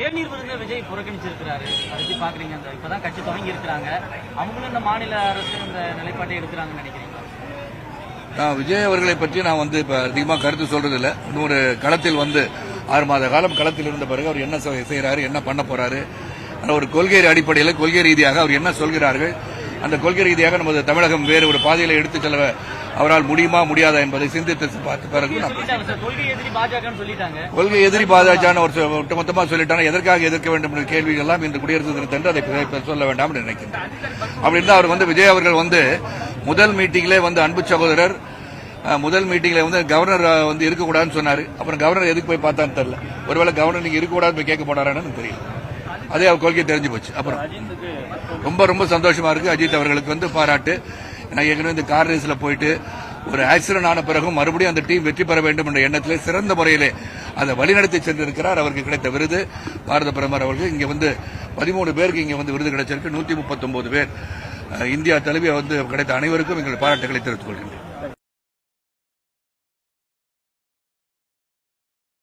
தேநீர் விருந்த விஜய் புறக்கணிச்சிருக்கிறாரு. அதை பாக்குறீங்க. அந்த இப்பதான் கட்சி தொடங்கி இருக்கிறாங்க. அவங்களும் இந்த மாநில அரசு இந்த நிலைப்பாட்டை எடுக்கிறாங்கன்னு நினைக்கிறீங்களா? நான் விஜய் அவர்களை பற்றி நான் வந்து இப்ப அதிகமா கருத்து சொல்றது இல்ல இன்னொரு களத்தில் வந்து ஆறு மாத காலம் களத்தில் இருந்த பிறகு அவர் என்ன செய்- என்ன பண்ண போறாரு? ஒரு கொள்கை அடிப்படையில் கொள்கை ரீதியாக அவர் என்ன சொல்கிறார்கள்? அந்த கொள்கை ரீதியாக நமது தமிழகம் வேறு ஒரு பாதையில எடுத்துச் செல்ல அவரால் முடியுமா முடியாதா என்பதை சிந்தித்து பார்த்த பிறகு கொள்கை எதிரி பாஜகன்னு சொல்லிட்டாங்க. கொள்கை எதிரி பாஜகன்னு ஒரு சொ- ஒட்டுமொத்தமா சொல்லிட்டாங்க. எதற்காக எதிர்க்க வேண்டும் என்ற கேள்விகள் எல்லாம் இன்று குடியரசு தினத்தன்று அதை சொல்ல வேண்டாம் என்று நினைக்கின்றேன். அப்படி இருந்தா அவர் வந்து விஜய் அவர்கள் வந்து முதல் மீட்டிங்லே வந்து அன்பு சகோதரர் முதல் மீட்டிங்ல வந்து கவர்னர் வந்து இருக்கக்கூடாதுன்னு சொன்னாரு. அப்புறம் கவர்னர் எதுக்கு போய் பார்த்தான்னு தெரியல. ஒருவேளை கவர்னர் நீங்க இருக்கக்கூடாது போய் கேட்க போனாரான்னு தெரியல. அதே அவர் கொள்கை தெரிஞ்சு போச்சு. அப்புறம் ரொம்ப ரொம்ப சந்தோஷமா இருக்கு. அஜித் அவர்களுக்கு வந்து பாராட்டு. நான் ஏற்கனவே இந்த கார் ரேஸ்ல போயிட்டு ஒரு ஆக்சிடென்ட் ஆன பிறகும் மறுபடியும் அந்த டீம் வெற்றி பெற வேண்டும் என்ற எண்ணத்திலே சிறந்த முறையிலே அதை வழிநடத்தி சென்றிருக்கிறார். அவருக்கு கிடைத்த விருது. பாரத பிரதமர் அவர்கள் இங்க வந்து பதிமூணு பேருக்கு இங்க வந்து விருது கிடைச்சிருக்கு. நூத்தி முப்பத்தொன்பது பேர். இந்தியா தழுவி வந்து கிடைத்த அனைவருக்கும் எங்கள் பாராட்டுகளை தெரிவித்துக் கொள்கின்றேன்.